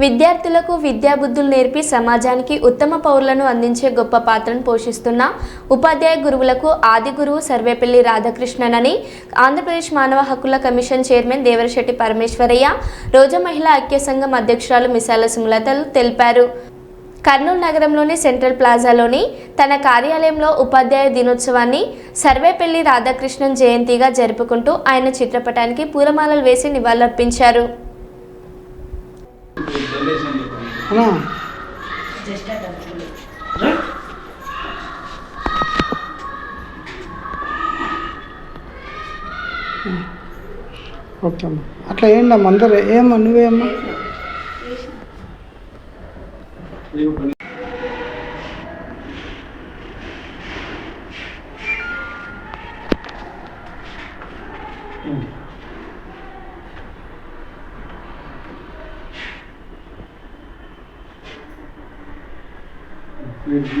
విద్యార్థులకు విద్యాబుద్ధులు నేర్పి సమాజానికి ఉత్తమ పౌరులను అందించే గొప్ప పాత్రను పోషిస్తున్న ఉపాధ్యాయ గురువులకు ఆది గురువు సర్వేపల్లి రాధాకృష్ణన్ అని ఆంధ్రప్రదేశ్ మానవ హక్కుల కమిషన్ చైర్మన్ దేవరశెట్టి పరమేశ్వరయ్య రోజా మహిళా ఐక్య సంఘం అధ్యక్షురాలు మిసాల సుమలతలు తెలిపారు. కర్నూలు నగరంలోని సెంట్రల్ ప్లాజాలోని తన కార్యాలయంలో ఉపాధ్యాయ దినోత్సవాన్ని సర్వేపల్లి రాధాకృష్ణన్ జయంతిగా జరుపుకుంటూ ఆయన చిత్రపటానికి పూలమాలలు వేసి నివాళులర్పించారు. అన్నా. ఓకే అమ్మా. అట్లా ఏంటమ్మా అందరు ఏమ్మా నువ్వేమ్మా? ఈరోజు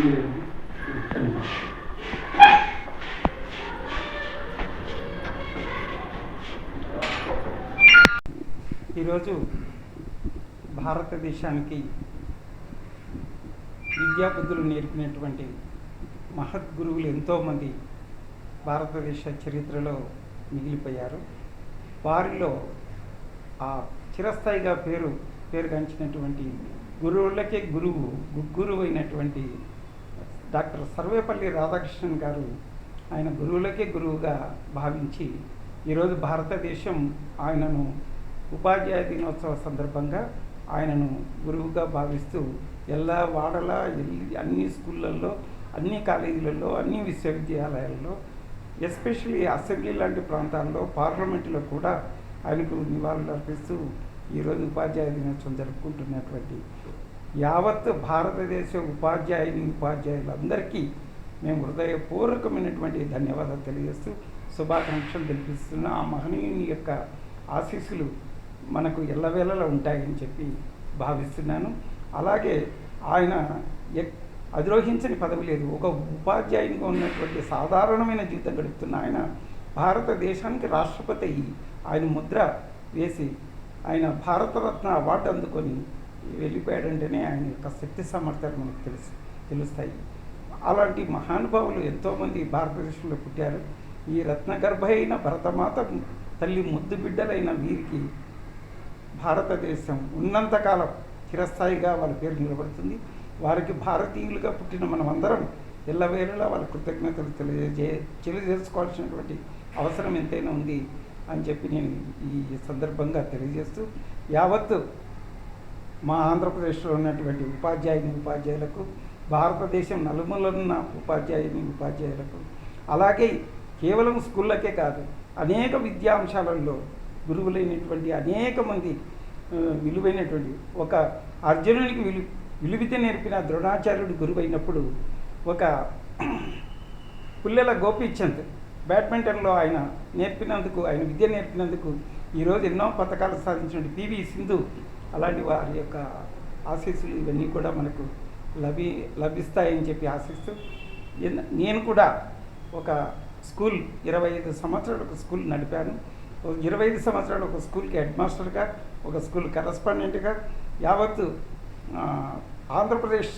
భారతదేశానికి విద్యాబుద్ధులు నేర్పినటువంటి మహద్గురువులు ఎంతోమంది భారతదేశ చరిత్రలో మిగిలిపోయారు. వారిలో ఆ చిరస్థాయిగా పేరు పేరుగాంచినటువంటి గురువులకే గురువు గురువు అయినటువంటి డాక్టర్ సర్వేపల్లి రాధాకృష్ణన్ గారు ఆయన గురువులకే గురువుగా భావించి ఈరోజు భారతదేశం ఆయనను ఉపాధ్యాయ దినోత్సవ సందర్భంగా ఆయనను గురువుగా భావిస్తూ ఎలా వాడల అన్ని స్కూళ్ళల్లో అన్ని కాలేజీలలో అన్ని విశ్వవిద్యాలయాల్లో ఎస్పెషల్లీ అసెంబ్లీ లాంటి ప్రాంతాల్లో పార్లమెంటులో కూడా ఆయనకు నివాళులు అర్పిస్తూ ఈరోజు ఉపాధ్యాయ దినోత్సవం జరుపుకుంటున్నటువంటి యావత్ భారతదేశ ఉపాధ్యాయుని ఉపాధ్యాయులందరికీ మేము హృదయపూర్వకమైనటువంటి ధన్యవాదాలు తెలియజేస్తూ శుభాకాంక్షలు తెలిపిస్తున్న ఆ మహనీయుని యొక్క ఆశీస్సులు మనకు ఎల్లవేళలా ఉంటాయని చెప్పి భావిస్తున్నాను. అలాగే ఆయన ఎక్- అధిరోహించని పదవి లేదు. ఒక ఉపాధ్యాయునిగా ఉన్నటువంటి సాధారణమైన జీవితం గడుపుతున్న ఆయన భారతదేశానికి రాష్ట్రపతి అయ్యి ఆయన ముద్ర వేసి ఆయన భారతరత్న అవార్డు అందుకొని వెళ్ళిపోయాడంటేనే ఆయన యొక్క శక్తి సామర్థ్యాలు మనకు తెలుసు తెలుస్తాయి. అలాంటి మహానుభావులు ఎంతోమంది భారతదేశంలో పుట్టారు. ఈ రత్నగర్భ అయిన భరతమాత తల్లి ముద్దు బిడ్డలైన వీరికి భారతదేశం ఉన్నంతకాలం చిరస్థాయిగా వాళ్ళ పేరు నిలబడుతుంది. వారికి భారతీయులుగా పుట్టిన మనమందరం ఎల్లవేళలా వాళ్ళ కృతజ్ఞతలు తెలియజే తెలియజేసుకోవాల్సినటువంటి అవసరం ఎంతైనా ఉంది. అని చెప్పి నేను ఈ సందర్భంగా తెలియజేస్తూ యావత్తు మా ఆంధ్రప్రదేశ్లో ఉన్నటువంటి ఉపాధ్యాయుని ఉపాధ్యాయులకు భారతదేశం నలుమూలన్న ఉపాధ్యాయుని ఉపాధ్యాయులకు అలాగే కేవలం స్కూళ్ళకే కాదు అనేక విద్యాంశాలలో గురువులైనటువంటి అనేక మంది విలువైనటువంటి ఒక అర్జునునికి విలు విలువిత నేర్పిన ద్రోణాచార్యుడు గురువైనప్పుడు ఒక పుల్లెల గోపీచంద్ బ్యాడ్మింటన్లో ఆయన నేర్పినందుకు ఆయన విద్య నేర్పినందుకు ఈరోజు ఎన్నో పథకాలు సాధించిన పివి సింధు అలాంటి వారి యొక్క ఆశీస్సులు ఇవన్నీ కూడా మనకు లభి లభిస్తాయని చెప్పి ఆశిస్తూ నేను కూడా ఒక స్కూల్ ఇరవై ఐదు సంవత్సరాలు ఒక స్కూల్ నడిపాను. ఇరవై ఐదు సంవత్సరాలు ఒక స్కూల్కి హెడ్ మాస్టర్గా ఒక స్కూల్ కరస్పాండెంట్గా యావత్తు ఆంధ్రప్రదేశ్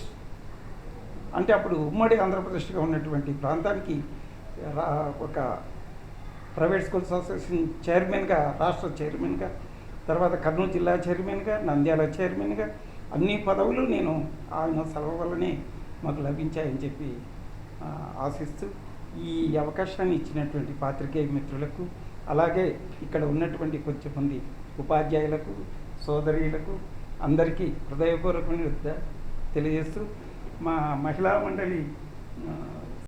అంటే అప్పుడు ఉమ్మడి ఆంధ్రప్రదేశ్గా ఉన్నటువంటి ప్రాంతానికి ఒక ప్రైవేట్ స్కూల్స్ అసోసియేషన్ చైర్మన్గా రాష్ట్ర చైర్మన్గా తర్వాత కర్నూలు జిల్లా చైర్మన్గా నంద్యాల చైర్మన్గా అన్ని పదవులు నేను ఆయన సెలవు వల్లనే మాకు లభించాయని చెప్పి ఆశిస్తూ ఈ అవకాశాన్ని ఇచ్చినటువంటి పాత్రికేయ మిత్రులకు అలాగే ఇక్కడ ఉన్నటువంటి కొంచెం మంది ఉపాధ్యాయులకు సోదరీలకు అందరికీ హృదయపూర్వకమైన తెలియజేస్తూ మా మహిళా మండలి